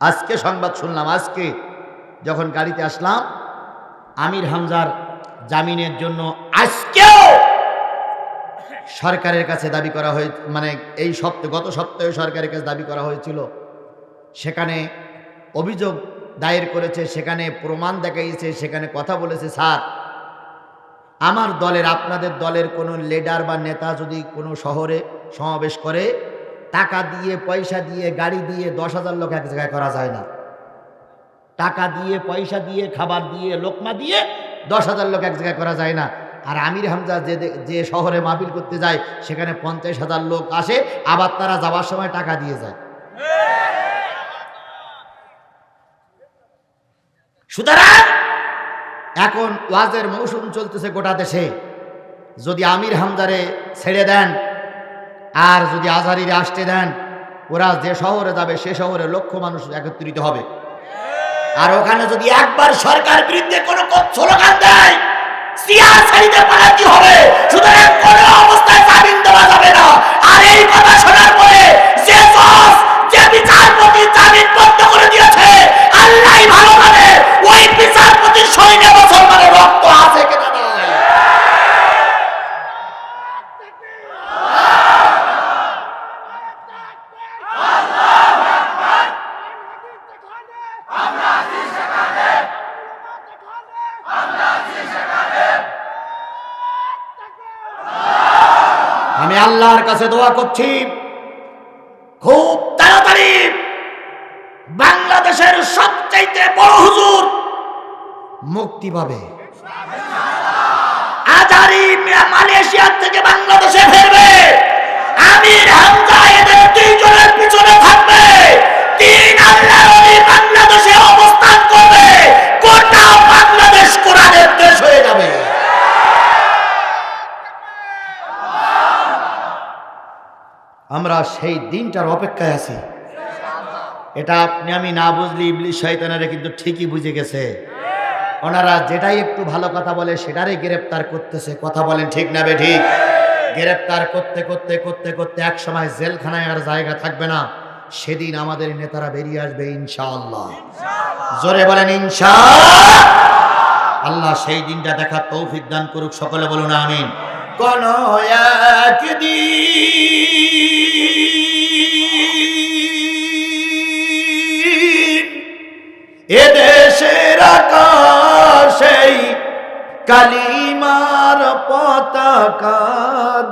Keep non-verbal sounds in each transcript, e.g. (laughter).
আজকে সংবাদ শুনলাম, আজকে যখন গাড়িতে আসলাম, আমির হামজার জামিনের জন্য আজকেও সরকারের কাছে দাবি করা হয়ে মানে এই সপ্তাহে, গত সপ্তাহে সরকারের কাছে দাবি করা হয়েছিল। সেখানে অভিযোগ দায়ের করেছে, সেখানে প্রমাণ দেখাইছে, সেখানে কথা বলেছে, স্যার, আমার দলের, আপনাদের দলের কোনো লিডার বা নেতা যদি কোনো শহরে সমাবেশ করে টাকা দিয়ে, পয়সা দিয়ে, গাড়ি দিয়ে দশ হাজার লোক এক জায়গায় করা যায় না। টাকা দিয়ে, পয়সা দিয়ে, খাবার দিয়ে, লোকমা দিয়ে দশ হাজার লোক এক জায়গায় করা যায় না। আর আমির হামজা যে যে শহরে মাহফিল করতে যায়, সেখানে পঞ্চাশ হাজার লোক আসে, আবার তারা যাওয়ার সময় টাকা দিয়ে যায়। সুতরাং এখন ওয়াজের মৌসুম চলতেছে গোটা দেশে। যদি আমির হামজারে ছেড়ে দেন আর যদি আজারিরে আসতে দেন, ওরা যে শহরে যাবে, সে শহরে লক্ষ মানুষ একত্রিত হবে। আর ওখানে যদি একবার সরকার বিরুদ্ধে কোনো স্লোগান দেয় হবে? অবস্থায় দেওয়া যাবে না। আর এই ভালো রক্ত আছে কিনা নাই আমি আল্লাহর কাছে দোয়া করছি। খুব তাড়াতাড়ি বাংলাদেশের সবচাইতে বড় হুজুর মুক্তি পাবে। আজারি মালয়েশিয়ার থেকে বাংলাদেশে ফিরবে। আমির হামজা সেই দিনটার অপেক্ষায় আছি। এটা আপনি আমি না বুঝলি ইবলিশ শয়তানেরা কিন্তু ঠিকই বুঝে গেছে। ওনারা যেটাই একটু ভালো কথা বলে সেটারই গ্রেপ্তার করতেছে। কথা বলেন ঠিক না ঠিক? গ্রেপ্তার করতে করতে করতে করতে এক সময় জেলখানায় আর জায়গা থাকবে না। সেদিন আমাদের নেতারা বেরিয়ে আসবে ইনশাআল্লাহ। জোরে বলেন ইনশা আল্লাহ সেই দিনটা দেখার তৌফিক দান করুক, সকলে বলুন আমিন। কোন একদিন এদেশের আকাশেই কালিমার পতাকা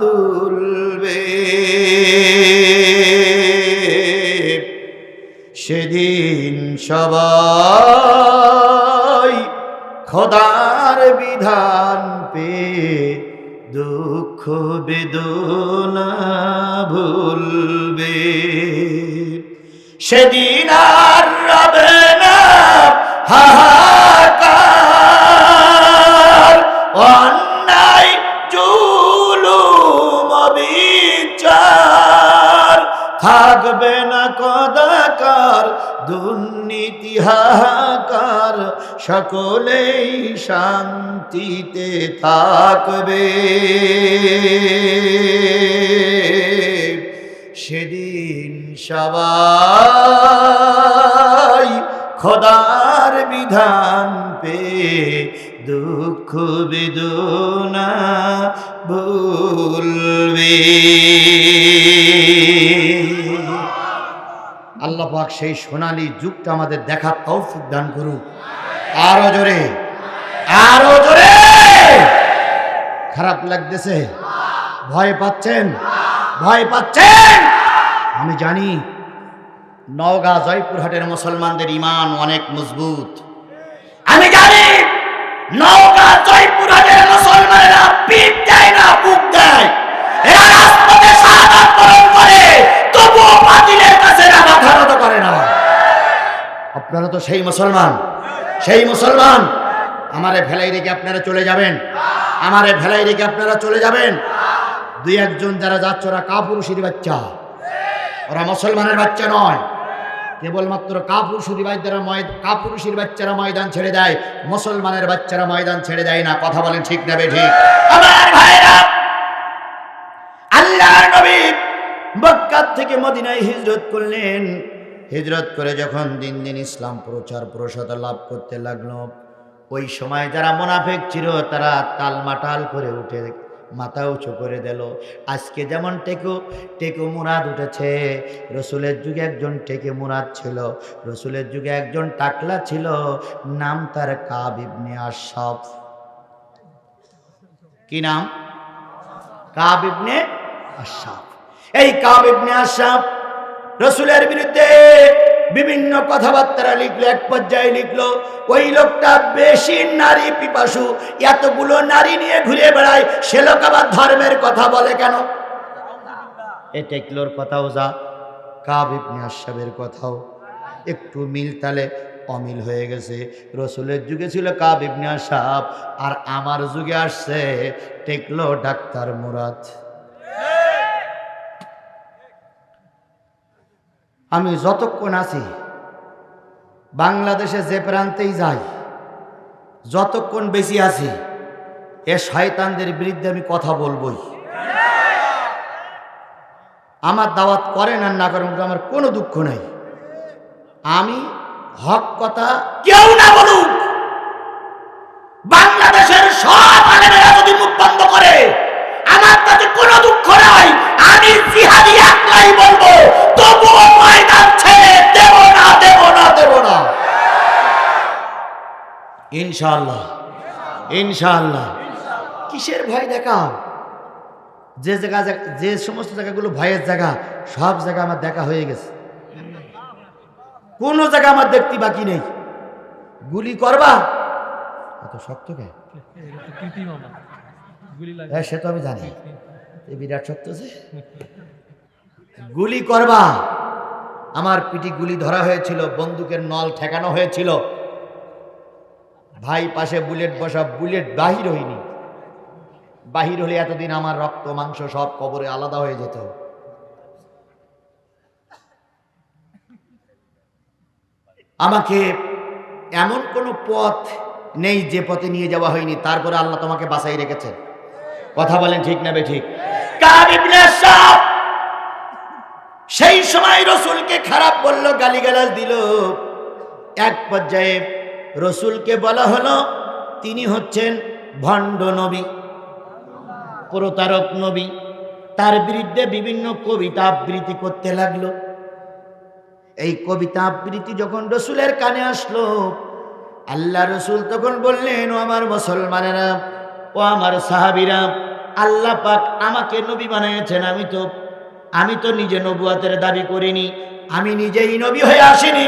দুলবে। সেদিন সবাই খোদার বিধান পে দুঃখ বেদনা ভুলবে। সেদিন আর রবে না হাহাকার, অন্যায়, জুলুম বিচার থাকবে না কদাকার, দুর্নীতি, হাহাকার, সকলেই শান্তিতে থাকবে। সেদিন সবাই খোদার বিধান পে, দুঃখ বেদনা ভুলবে। আল্লাহ পাক সেই সোনালী যুগটা আমাদের দেখার তৌফিক দান করুক। আরও জোরে আরও জোরে। খারাপ লাগতেছে, ভয় পাচ্ছেন ভয় পাচ্ছেন। আমি জানি নওগাঁ জয়পুরহাটের মুসলমানদের ইমান অনেক মজবুত। আমি জানি নওগাঁ জয়পুরহাটের মুসলমানেরা পিঠ দেয় না, বুক দেয়। এরা তবুও বাতিলের কাছে এরা মাথা করে না। আপনারা তো সেই মুসলমান। সেই মুসলমান। আমারে ভেলাই রেখে আপনারা চলে যাবেন। আমারে ভেলাই রেখে আপনারা চলে যাবেন। দুই একজন যারা যাচ্ছে, ওরা কাপুরুষের বাচ্চা। ওরা মুসলমানের বাচ্চা নয়। কেবলমাত্র কাপুরুষের বাচ্চারা ময় কাপুরুষের বাচ্চারা ময়দান ছেড়ে দেয়, মুসলমানের বাচ্চারা ময়দান ছেড়ে দেয় না। কথা বলেন ঠিক না ঠিক আমার ভাইরা, আল্লাহর নবী মক্কা থেকে মদিনায় হিজরত করলেন। হিজরত করে যখন দিন দিন ইসলাম প্রচার প্রসাদ লাভ করতে লাগল, ওই সময় যারা মোনাফেক ছিল, তারা তালমাটাল করে উঠে মাথা উঁচু করে দিল। আজকে যেমন টেকু টেকু মুরাদ উঠেছে। রসুলের যুগে একজন টেকে মুরাদ ছিল। রসুলের যুগে একজন টাকলা ছিল। নাম তার কাব ইবনে আশরাফ। কি নাম? কাব ইবনে আশরাফ। এই কাব ইবনে আশরাফ রসুলের বিরুদ্ধে বিভিন্ন কথাবার্তা লিখলো, এক পর্যায়ে লিখলো, ওই লোকটা বেশি নারী পিপাসু, এতগুলো নারী নিয়ে ঘুরে বেড়ায়, সে লোক আবার ধর্মের কথা বলে কেন? এ টেকলোর কথাও যা, কাব কথাও। একটু মিল তালে অমিল হয়ে গেছে। রসুলের যুগে ছিল কাব আর আমার যুগে আসছে টেকলো ডাক্তার মুরাদ। আমি যতক্ষণ আছি, বাংলাদেশে যে প্রান্তেই যাই, যতক্ষণ বেশি আছি, এ শয়তানদের বিরুদ্ধে আমি কথা বলবই। আমার দাওয়াত করেন আর না করেন, আমার কোনো দুঃখ নাই। আমি হক কথা কেউ না বলুক। বাংলাদেশের সব আলেমেরা যদি মুখ বন্ধ করে আমার তাতে কোনো দুঃখ নাই। আমি জিহাদি একলাই বলব, তবুও ময়দান ছেড়ে দেব না দেব না দেব না। ইনশাআল্লাহ ইনশাআল্লাহ। কিসের ভয় দেখাও? যে জায়গা, যে সমস্ত জায়গাগুলো ভয়ের জায়গা, সব জায়গা আমার দেখা হয়ে গেছে। কোনো জায়গা আমার দেখতে বাকি নেই। গুলি করবা? এত শক্ত কে? হ্যাঁ সে তো আমি জানি। এই বিরাট সত্য যে। (laughs) গুলি করবা। আমার পিটি গুলি ধরা হয়েছিল বন্দুকের নল ঠেকানো হয়েছিল। ভাই পাশে বুলেট বসা বুলেট বাহির হয়নি। বাহির হলে এতদিন আমার রক্ত মাংস সব কবরে আলাদা হয়ে যেত। আমাকে এমন কোনো পথ নেই যে পথে নিয়ে যাওয়া হয়নি তারপরে আল্লাহ তোমাকে বাঁচাই রেখেছেন। কথা বলেন ঠিক না বে ঠিক। সেই সময় রসুলকে খারাপ বলল গালিগালাজ দিল। এক পর্যায়ে রসুলকে বলা হলো তিনি হচ্ছেন ভণ্ড নবী প্রতারক নবী। তার বিরুদ্ধে বিভিন্ন কবিতা আবৃত্তি করতে লাগল। এই কবিতা আবৃত্তি যখন রসুলের কানে আসলো আল্লাহ রসুল তখন বললেন ও আমার মুসলমানেরা ও আমার সাহাবিরা আল্লাহ পাক আমাকে নবী বানিয়েছেন, আমি তো আমি তো নিজে নবুয়াতের দাবি করিনি, আমি নিজেই নবী হয়ে আসিনি।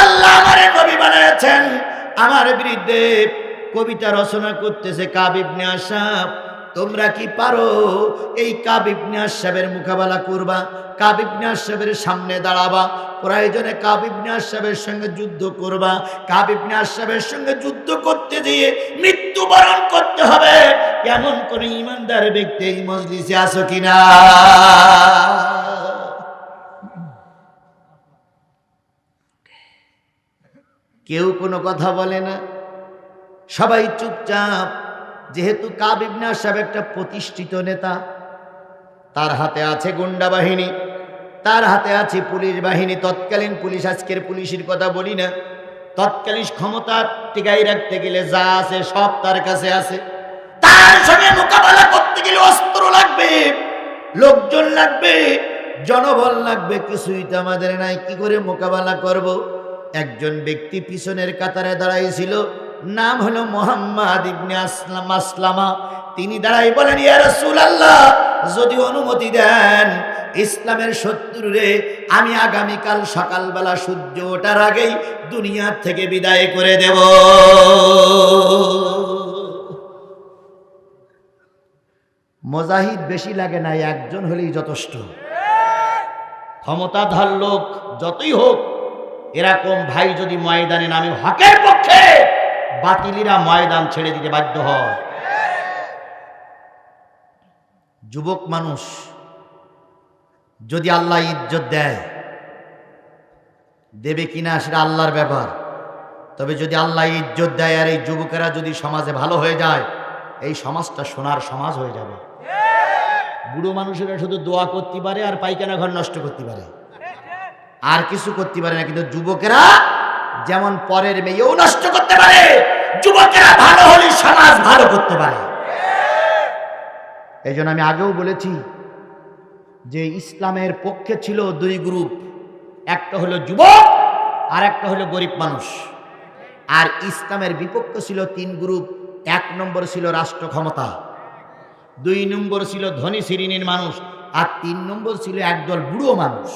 আল্লাহ আমার নবী বানিয়েছেন। আমার বিরুদ্ধে কবিতা রচনা করতেছে কাবিব আসাব তোমরা কি পারো? এই কাবিবনে আসাবের মোকাবেলা করবা কাবিবনে আসাবের সামনে দাঁড়াবা, প্রয়োজনে কাবিবনে আসাবের সঙ্গে যুদ্ধ করবা। কাবিবনে আসাবের সঙ্গে যুদ্ধ করতে দিয়ে মৃত্যুবরণ করতে হবে। এমন কোন ইমানদার ব্যক্তি এই মজলিসে আসো কিনা? কেউ কোনো কথা বলে না? সবাই চুপচাপ যেহেতু কাবিবনা সাহেব একটা প্রতিষ্ঠিত নেতা, তার হাতে আছে গুন্ডা বাহিনী, তার হাতে আছে পুলিশ বাহিনী, তৎকালীন পুলিশ, আজকের পুলিশের কথা বলি না, তৎকালীন ক্ষমতা টিকাই রাখতে গেলে যা আছে সব তার কাছে আছে। তার সঙ্গে মোকাবেলা করতে গেলে অস্ত্র লাগবে, লোকজন লাগবে, জনবল লাগবে, কিছুই তো আমাদের নাই। কি করে মোকাবেলা করব? একজন ব্যক্তি পিছনের কাতারে দাঁড়াইছিল নাম হলো মোহাম্মদ ইবনে আসলাম আসলামা। তিনি দাঁড়াই বলেন, ইয়া রাসূলুল্লাহ, যদি অনুমতি দেন ইসলামের শত্রুরে, আমি আগামীকাল সকালবেলা সূর্য ওঠার আগেই দুনিয়া থেকে বিদায় করে দেব। মজাহিদ বেশি লাগে না, একজন হলেই যথেষ্ট। ক্ষমতাধর লোক যতই হোক, এরকম ভাই যদি ময়দানে নামে হকের পক্ষে বাতিলিরা ময়দান ছেড়ে দিতে বাধ্য হয়। যুবক মানুষ যদি আল্লাহ ইজ্জত দেয়, দেবে কিনা সেটা আল্লাহর ব্যাপার। তবে যদি আল্লাহ ইজ্জত দেয় আর এই যুবকেরা যদি সমাজে ভালো হয়ে যায়, এই সমাজটা সোনার সমাজ হয়ে যাবে। বুড়ো মানুষেরা শুধু দোয়া করতে পারে আর পায়খানা ঘর নষ্ট করতে পারে। আর কিছু করতে পারে না, কিন্তু যুবকেরা যেমন পরের মেয়েও নষ্ট করতে পারে, যুবকেরা ভালো হলে সমাজ ভালো করতে পারে। এই আমি আগেও বলেছি যে ইসলামের পক্ষে ছিল দুই গ্রুপ, একটা হলো যুবক আর একটা হলো গরিব মানুষ। আর ইসলামের বিপক্ষে ছিল তিন গ্রুপ, এক নম্বর ছিল রাষ্ট্র ক্ষমতা, দুই নম্বর ছিল ধনী শ্রেণির মানুষ, আর তিন নম্বর ছিল একদল বুড়ো মানুষ।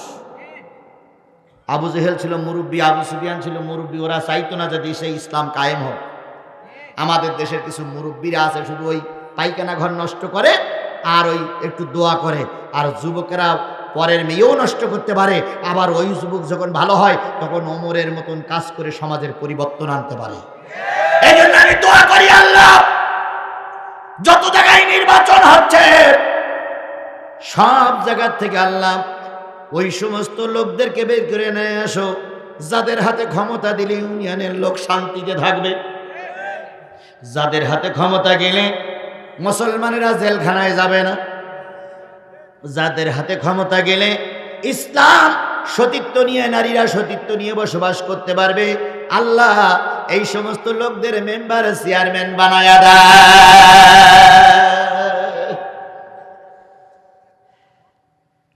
আবু জেহেল ছিল মুরব্বী, আবু সুফিয়ান ছিল মুরব্বী, ওরা চাইতো না যে দেশে ইসলাম কায়েম হোক। আমাদের দেশের কিছু মুরব্বীরা আছে, শুধু ওই পায়খানা ঘর নষ্ট করে আর ওই একটু দোয়া করে। আর যুবকেরা পরের মেয়েও নষ্ট করতে পারে, আবার ওই যুবক যখন ভালো হয়, তখন ওমরের মতন কাজ করে সমাজের পরিবর্তন আনতে পারে। আমি দোয়া করি আল্লাহ, যত জায়গায় নির্বাচন হচ্ছে, সব জায়গার থেকে আল্লাহ ওই সমস্ত লোকদেরকে বের করে নিয়ে আসো। যাদের হাতে ক্ষমতা দিলে ইউনিয়নের লোক শান্তিতে থাকবে। যাদের হাতে ক্ষমতা গেলে মুসলমানেরা জেলখানায় যাবে না। যাদের হাতে ক্ষমতা গেলে ইসলাম সতীত্ব নিয়ে, নারীরা সতীত্ব নিয়ে বসবাস করতে পারবে। আল্লাহ এই সমস্ত লোকদের মেম্বার চেয়ারম্যান বানায়া দেয়।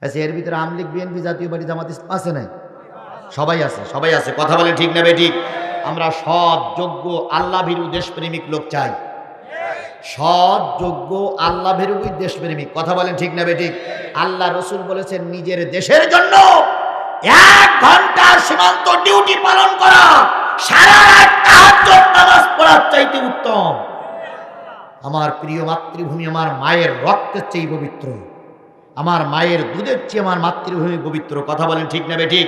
আচ্ছা এর ভিতরে আমলিক বিএনপি জাতীয় পার্টি জামাত আছে নাই? সবাই আছে সবাই আছে। কথা বলে ঠিক নেবে ঠিক? আমরা সৎ, যোগ্য আল্লাহ ভীরু দেশপ্রেমিক লোক চাই। সৎ, যোগ্য আল্লাহ ভীরু দেশপ্রেমিক। কথা বলেন ঠিক নেবে ঠিক? আল্লাহ রসুল বলেছেন, নিজের দেশের জন্য এক ঘণ্টা সীমান্ত ডিউটি পালন করা, সারা পড়ার চাইতে উত্তম। আমার প্রিয় মাতৃভূমি, আমার মায়ের রক্তের চেয়ে পবিত্র। আমার মায়ের দুধের চেয়ে আমার মাতৃভূমি পবিত্র, কথা বলেন ঠিক নেবে ঠিক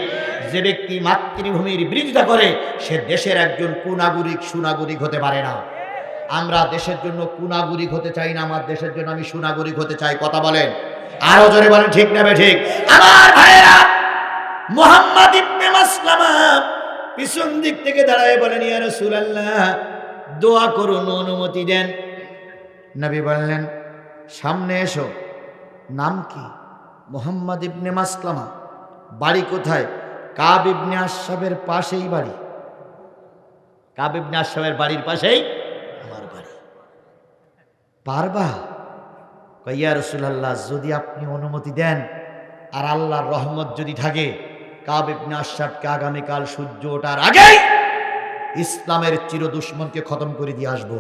যে ব্যক্তি মাতৃভূমির বিরোধিতা করে, সে দেশের একজন কুনাগরিক, সুনাগরিক হতে পারে না। আমরা দেশের জন্য কুনাগরিক হতে চাই না, আমার দেশের জন্য আমি সুনাগরিক হতে চাই, কথা বলেন। আরও জোরে বলেন ঠিক নেবে ঠিক আমার ভাইয়েরা, মোহাম্মদ ইবনে মাসলামা পিছন দিক থেকে দাঁড়ায় বলেন, ইয়া রাসূলুল্লাহ, দোয়া করুন, অনুমতি দেন। নবী বললেন, সামনে এসো। নাম কি? মোহাম্মদ ইবনে মাসলামা। বাড়ি কোথায়? কাব ইবনে আশরাফের পাশেই বাড়ি। কাব ইবনে আশরাফের বাড়ির পাশেই আমার বাড়ি। পারবা? কইয়া রসুলাল্লাহ, যদি আপনি অনুমতি দেন আর আল্লাহর রহমত যদি থাকে, কাব ইবনে আশরাফকে আগামীকাল সূর্য ওঠার আগেই ইসলামের চির দুশ্মনকে খতম করে দিয়ে আসব।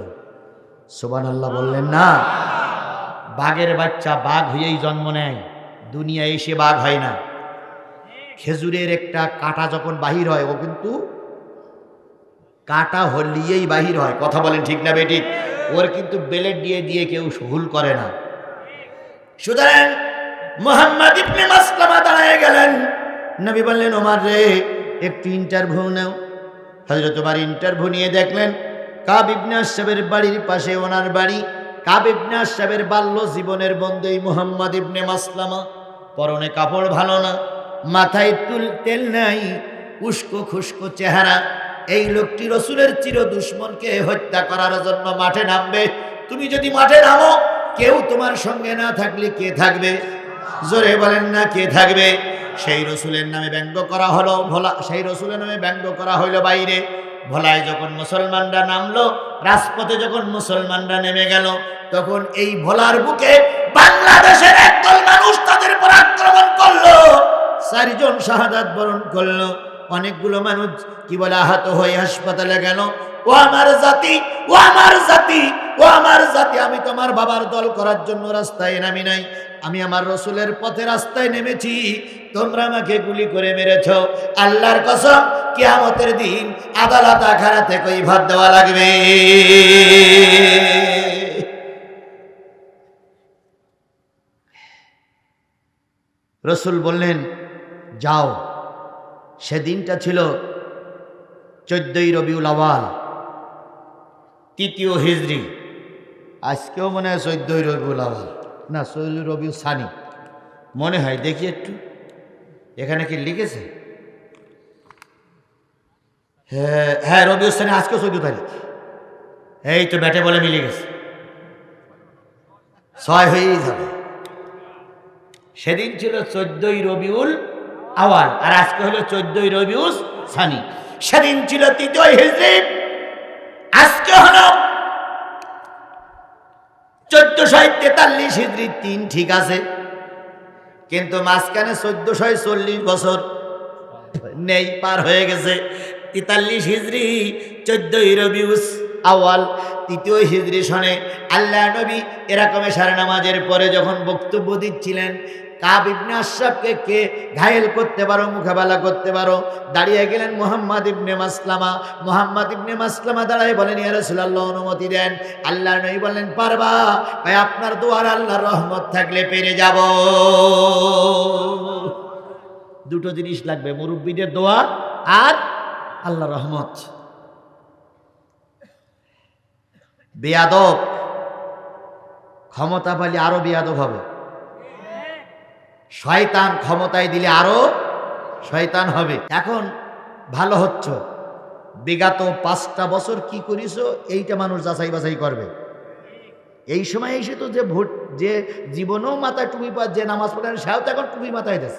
সোবান আল্লাহ বললেন না। বাঘের বাচ্চা বাঘ হয়েই জন্ম নেয়, দুনিয়ায় এসে বাঘ হয় না। খেজুরের একটা কাঁটা যখন বাহির হয়, ও কিন্তু কাঁটা হলিয়েই বাহির হয়। কথা বলেন ঠিক না বেটি ওর কিন্তু বেলেট দিয়ে দিয়ে কেউ ভুল করে না। সুতরাং মোহাম্মদ ইবনে মাসলামা দাঁড়ায় গেলেন। নবী বললেন, ওমার রে, একটু ইন্টারভিউ নাও। হজরত ওমার ইন্টারভিউ নিয়ে দেখলেন, কাব ইবনে আশরাফের বাড়ির পাশে ওনার বাড়ি। কাব ইবনে আশরাফের বাল্য জীবনের বন্ধু মোহাম্মদ ইবনে মাসলামা। পরনে কাপড় ভালো না, মাথায় তুল, তেল নাই, উস্কো খুস্কো চেহারা। এই লোকটি রসুলের চির দুশ্মনকে হত্যা করার জন্য মাঠে নামবে। তুমি যদি মাঠে নামো, কেউ তোমার সঙ্গে না থাকলে কে থাকবে? জোরে বলেন না কে থাকবে? সেই রসুলের নামে ব্যঙ্গ করা হলো, ভোলা, সেই রসুলের নামে ব্যঙ্গ করা হইল বাইরে। ভোলায় যখন মুসলমানরা নামলো, রাজপথে যখন মুসলমানরা নেমে গেল, তখন এই ভোলার বুকে বাংলাদেশের একদল মানুষ তাদের উপর আক্রমণ করল, চারিজন শাহাদাত বরণ করল। অনেকগুলো মানুষ কি বলে আহত হয়ে হাসপাতালে গেল ও আমার জাতি, ও আমার জাতি, ও আমার জাতি। আমি তোমার বাবার দল করার জন্য রাস্তায় নামি নাই। আমি আমার রসুলের পথে রাস্তায় নেমেছি। তোমরা আমাকে গুলি করে মেরেছ। আল্লাহর কসম, কিয়ামতের দিন আদালত আখারাতে কই ভাত দেওয়া লাগবে। রসুল বললেন, যাও। সেদিনটা ছিল চোদ্দই রবিউল আওয়াল। তৃতীয় হিজড়ি আজকেও মনে হয় চোদ্দই রবিউল আওয়াল না চৈল রবিউ সানি। মনে হয়, দেখি একটু। এখানে কি লিখেছে? হ্যাঁ হ্যাঁ রবিউল সানি আজকেও চোদ্দ তারিখ। এই তো ব্যাটে বলে মিলে গেছে। ছয় হয়েই যাবে। সেদিন ছিল চোদ্দই রবিউল আওয়াল আর আজকে হলো চোদ্দই রবিউস সানি। সেদিন ছিল তৃতীয় হিজরি। আজকে হলো চোদ্দশো তেতাল্লিশ হিজড়ি তিন ঠিক আছে। কিন্তু মাঝখানে চোদ্দশো চল্লিশ বছর নেই, পার হয়ে গেছে। তেতাল্লিশ হিজড়ি, চোদ্দই রবিউস। আওয়াল তৃতীয় হিজড়ি সনে আল্লাহ নবী এরকম সারে নামাজের পরে যখন বক্তব্য দিচ্ছিলেন, কাব ইবনে আশরাফকে কে ঘায়েল করতে পারো মুখাবেলা করতে পারো, দাঁড়িয়ে গেলেন মোহাম্মদ ইবনে মাসলামা। মোহাম্মদ ইবনে মাসলামা দাঁড়ায় বলেন, ইয়া রাসূলুল্লাহ, অনুমতি দেন। আল্লাহ নবী বললেন, পারবা, ভাই, আপনার দোয়ার আল্লাহর রহমত থাকলে পেরে যাব। দুটো জিনিস লাগবে, মুরব্বীদের দোয়া আর আল্লাহ রহমত। বেয়াদব। ক্ষমতা পালি আরও বেয়াদব হবে। শয়তান ক্ষমতায় দিলে আরও শয়তান হবে। এখন ভালো হচ্ছ। বিগত পাঁচটা বছর কি করিস এইটা মানুষ যাচাই বাছাই করবে। এই সময় এসে তো যে ভোট, যে জীবনেও মাথায় টুপি পা, যে নামাজ পড়েন সেও তো এখন টুপি মাথায় দেশ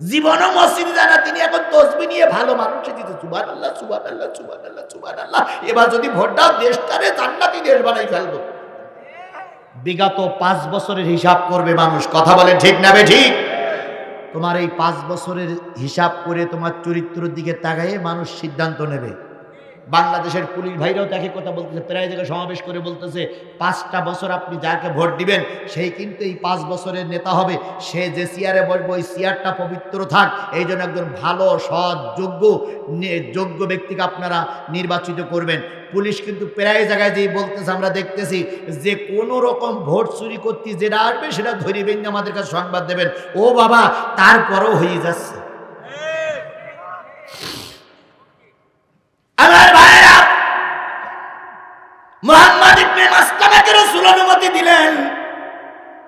জীবনও মসজিদে যায় না, তিনি এখন তসবি নিয়ে ভালো মানুষে দিতে সুবান আল্লাহ সুবান আল্লাহ সুবান আল্লাহ সুবান আল্লাহ এবার যদি ভোটটাও দেশটারে জান্নাতি দেশ বানাই ফেলব। বিগত পাঁচ বছরের হিসাব করবে মানুষ। কথা বলে ঠিক না ঠিক? তোমার এই পাঁচ বছরের হিসাব করে তোমার চরিত্রের দিকে তাকাইয়ে মানুষ সিদ্ধান্ত নেবে। বাংলাদেশের পুলিশ ভাইরাও তাকে কথা বলতেছে, প্রায় জায়গায় সমাবেশ করে বলতেছে, পাঁচটা বছর আপনি যাকে ভোট দিবেন সেই কিন্তু এই পাঁচ বছরের নেতা হবে, সে যে চেয়ারে বসবে, ওই চেয়ারটা পবিত্র থাক। এই জন্য একজন ভালো, সৎ, যোগ্য যোগ্য ব্যক্তিকে আপনারা নির্বাচিত করবেন। পুলিশ কিন্তু প্রায় জায়গায় যেই বলতেছে, আমরা দেখতেছি যে কোনো রকম ভোট চুরি করতে যেটা আসবে, সেটা ধরিবেন আমাদের কাছে সংবাদ দেবেন। ও বাবা, তারপরও হয়ে যাচ্ছে আমার ভাইরা মোহাম্মদ ইবনে মাসলামাকে রাসূল অনুমতি দিলেন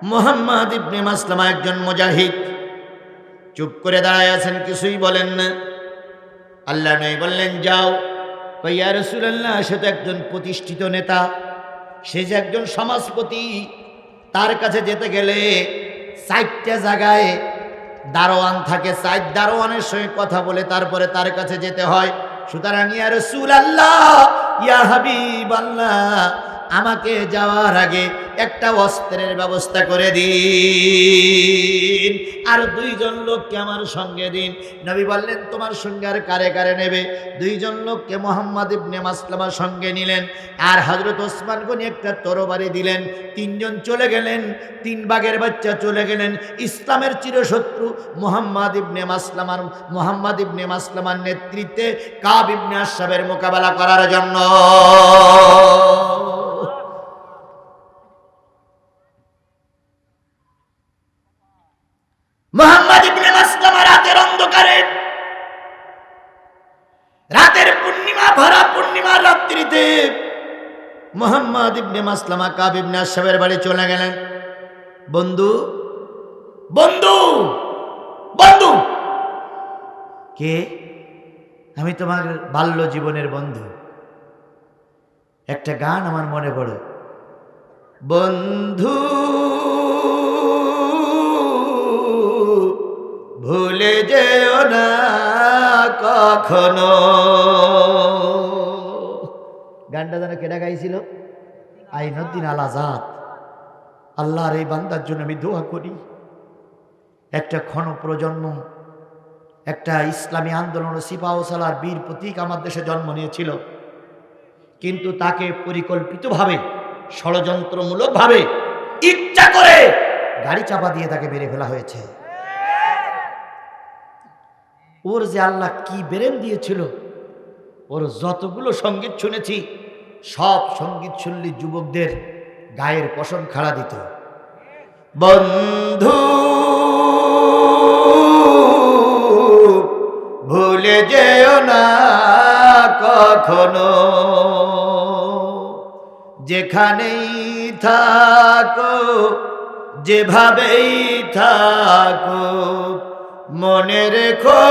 মোহাম্মদ ইবনে মাসলামা একজন মুজাহিদ। চুপ করে দাঁড়ায় আছেন, কিছুই বলেন না। আল্লাহ নয় বললেন, যাও। কইয়া রসুল্লাহ সে তো একজন প্রতিষ্ঠিত নেতা। সে যে একজন সমাজপতি, তার কাছে যেতে গেলে চারটে জায়গায় দারোয়ান থাকে। চার দারোয়ানের সঙ্গে কথা বলে তারপরে তার কাছে যেতে হয়। সুতরাং, ইয়া রসুল আল্লাহ ইয়া হাবিব আল্লাহ আমাকে যাওয়ার আগে একটা অস্ত্রের ব্যবস্থা করে দিন। আর দুইজন লোককে আমার সঙ্গে দিন। নবী বললেন, তোমার সঙ্গে আর কারে কারে নেবে? দুইজন লোককে মোহাম্মদ ইবনে মাসলামার সঙ্গে নিলেন। আর হজরত ওসমান গনি একটা তরবারি দিলেন। তিনজন চলে গেলেন। তিন বাগের বাচ্চা চলে গেলেন। ইসলামের চিরশত্রু মোহাম্মদ ইবনে মাসলামার, মোহাম্মদ ইবনে মাসলামার নেতৃত্বে কাব ইবনে আশরাফের মোকাবেলা করার জন্য। মোহাম্মদ ইবনে মাসলামা কাব ইবনে আশরাফের বাড়ি চলে গেলেন। বন্ধু বন্ধু বন্ধু। কে? আমি তোমার বাল্য জীবনের বন্ধু। একটা গান আমার মনে পড়ে। বন্ধু, ভুলে যেও না কখনো। গানটা যেন কেডা গাইছিল? আইনুদ্দিন আল আজাদ। আল্লাহর এই বান্দার জন্য আমি দোয়া করি। একটা ক্ষণ প্রজন্ম, একটা ইসলামী আন্দোলন সিপাহসালার বীর প্রতীক আমার দেশে জন্ম নিয়েছিল। কিন্তু তাকে পরিকল্পিতভাবে, ষড়যন্ত্রমূলকভাবে ইচ্ছা করে গাড়ি চাপা দিয়ে তাকে মেরে ফেলা হয়েছে। ওর যে আল্লাহ কি বেরেন দিয়েছিল ওর যতগুলো সংগীত শুনেছি, সব সংগীত শুনলি যুবকদের গায়ের পশম খাড়া দিত। বন্ধু, ভুলে যেও না কখনো। যেখানেই থাকো, যেভাবেই থাকো মনে রেখো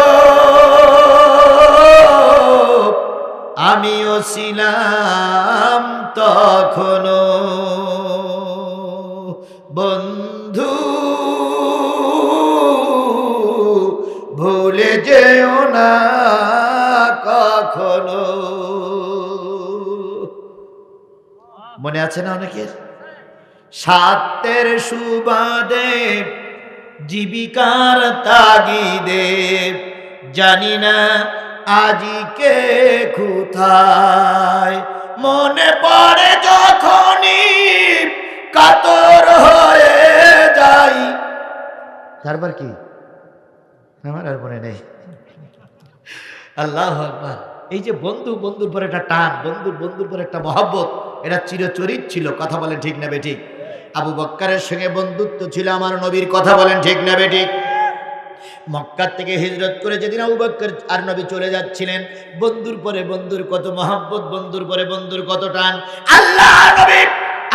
আমিও ছিলাম তখনো বন্ধু। ভুলে যেও না কখনো। মনে আছে না অনেকের? সাতের সুবাদে, জীবিকার তাগিদে, জানি না আজি কে কোথায়? মনে পড়ে যখনই কাতর হয়ে যাই। তারপর কি? আমার আর মনে নেই। আল্লাহ এই যে বন্ধু, বন্ধুর পর একটা টান, বন্ধুর বন্ধুর পর একটা মহব্বত, এটা চিরচরিত ছিল, কথা বলেন ঠিক না বেঠিক আবু বক্কারের সঙ্গে বন্ধুত্ব ছিল, আমার নবীর কথা বলেন ঠিক না বেঠিক মক্কার থেকে হিজরত করে যেদিন আবু বক্কর আর নবী চলে যাচ্ছিলেন, বন্ধুর পরে বন্ধুর কত মহব্বত, বন্ধুর পরে বন্ধুর কত টান, আল্লাহ নবী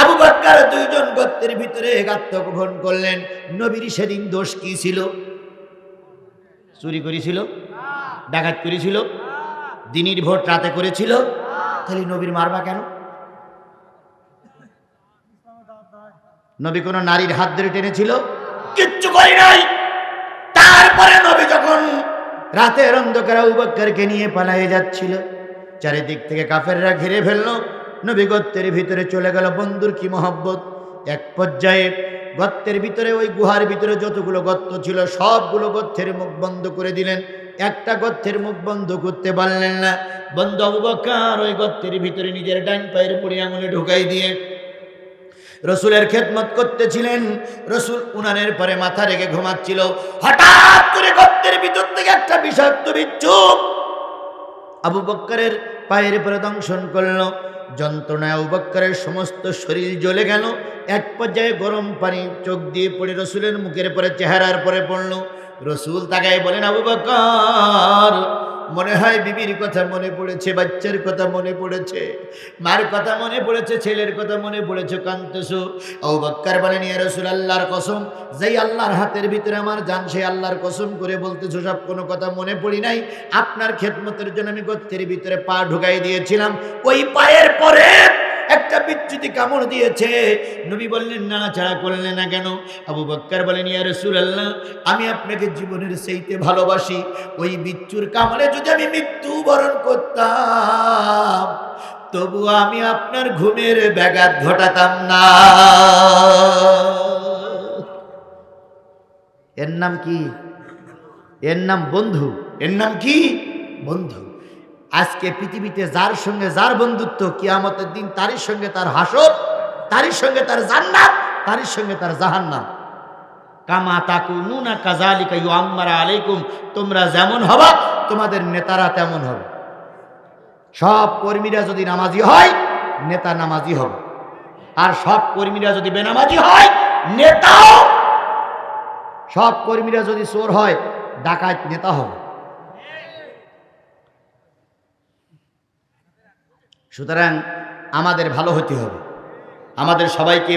আবু বক্কর দুইজন গত্তের ভিতরে আত্মগোপন করলেন। নবীর সেদিন দোষ কি ছিল? চুরি করেছিল? ডাকাত করেছিল? দিনের ভোট রাতে করেছিল? তাহলে নবীর মারবা কেন? নবী কোন নারীর হাত ধরে টেনেছিল? কিচ্ছু করি নাই। যখন রাতের অন্ধকার উবাক্কারকে নিয়ে পালিয়ে যাচ্ছিল, চারিদিক থেকে কাফেররা ঘিরে ফেলল, নবী গত্তের ভিতরে চলে গেল বন্ধুর কি মহব্বত? এক পর্যায়ে গর্তের ভিতরে, ওই গুহার ভিতরে যতগুলো গর্ত ছিল, সবগুলো গর্তের মুখ বন্ধ করে দিলেন। একটা গর্তের মুখ বন্ধ করতে পারলেন না। বন্ধ অবকার ওই গর্তের ভিতরে নিজের ডান পায়ের পড়ে আঙুলে ঢুকাই দিয়ে রসুলের খেদমত করতেছিলেন। রসুল উনানের পরে মাথা রেখে ঘুমাচ্ছিল। হঠাৎ করে গর্তের ভিতর থেকে একটা বিষাক্ত বিচ্ছু আবু বক্করের পায়ের পরে দংশন করল। যন্ত্রণায় আবু বক্করের সমস্ত শরীর জ্বলে গেল। এক পর্যায়ে গরম পানি চোখ দিয়ে পড়ে রসুলের মুখের পরে চেহারার পরে পড়ল। রসুল তাকায় বলেন, আবু বক্কর মনে হয় বিবির কথা মনে পড়েছে, বাচ্চার কথা মনে পড়েছে, মার কথা মনে পড়েছে, ছেলের কথা মনে পড়েছে কান্তেছো ও বক্কার বলে নিয়ে রসুল আল্লাহর কসম, যেই আল্লাহর হাতের ভিতরে আমার জান, সেই আল্লাহর কসম করে বলতেছো, সব কোনো কথা মনে পড়ি নাই। আপনার খেদমতের জন্য আমি গর্তের ভিতরে পা ঢুকাই দিয়েছিলাম। ওই পায়ের পরে একটা বিচ্যুতি কামড় দিয়েছে। নবী বললেন নাড়াচাড়া করলেন না কেন? আবু বক্কর বলেন ইয়া রসুল আল্লাহ আমি আপনাকে জীবনের সেইতে ভালোবাসি। ওই বিচ্ছুর কামড়ে যদি আমি মৃত্যু বরণ করতাম তবু আমি আপনার ঘুমের ব্যাঘাত ঘটাতাম না। এর নাম কি? এর নাম বন্ধু। এর নাম কি? বন্ধু। আজকে পৃথিবীতে যার সঙ্গে যার বন্ধুত্ব, কিয়ামতের দিন তারই সঙ্গে তার হাসর, তারই সঙ্গে তার জান্নাত, তারই সঙ্গে তার জাহান্নাম। কামা তাকু নুনা কাজালিকা ইউ আম্মারা আলাইকুম, তোমরা যেমন হবা, তোমাদের নেতারা তেমন হবে। সব কর্মীরা যদি নামাজি হয়, নেতা নামাজি হবে। আর সব কর্মীরা যদি বেনামাজি হয়, নেতাও। সব কর্মীরা যদি চোর হয়, ডাকাত নেতা হবে। সুতরাং আমাদের ভালো হতে হবে। আমাদের সবাইকে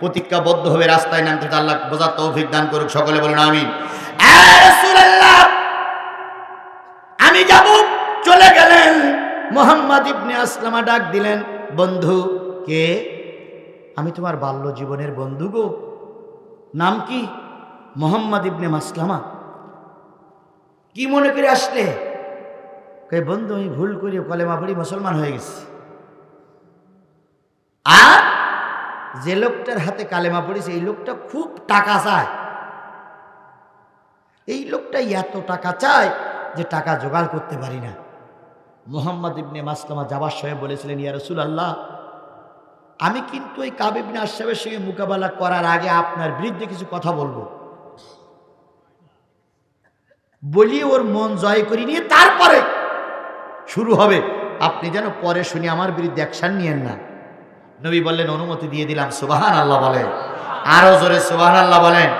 প্রতিজ্ঞাবদ্ধ হবে রাস্তায় নামতে আল্লাহ বোঝার তৌফিক দান করুক সকলে বলুন আমিন। আ রাসূলুল্লাহ, আমি যাব চলে গেলেন। মোহাম্মদ ইবনে আসলামা ডাক দিলেন বন্ধু কে? আমি তোমার বাল্য জীবনের বন্ধু গো। নাম কি? মোহাম্মদ ইবনে মাসলামা। কি মনে করে আসলে? বন্ধু আমি ভুল করি কলেমা পড়ি মুসলমান হয়ে গেছি আর যে লোকটার হাতে কালেমা পড়েছে এই লোকটা খুব টাকা চায়। এই লোকটা এত টাকা চায় যে টাকা জোগাড় করতে পারি না। মোহাম্মদ ইবনে মাসলামা যাবার সময় বলেছিলেন, ইয়া রসুল আল্লাহ আমি কিন্তু ওই কাবিবনে আশরাফের সঙ্গে মোকাবেলা করার আগে আপনার বিরুদ্ধে কিছু কথা বলব। বলি ওর মন জয় করি নিয়ে তারপরে শুরু হবে। আপনি যেন পরে শুনি আমার বিরুদ্ধে অ্যাকশন নিয়েন না। নবী বললেন অনুমতি দিয়ে দিলাম সুবাহান আল্লাহ বলেন আরও জোরে সুবাহান আল্লাহ বলেন।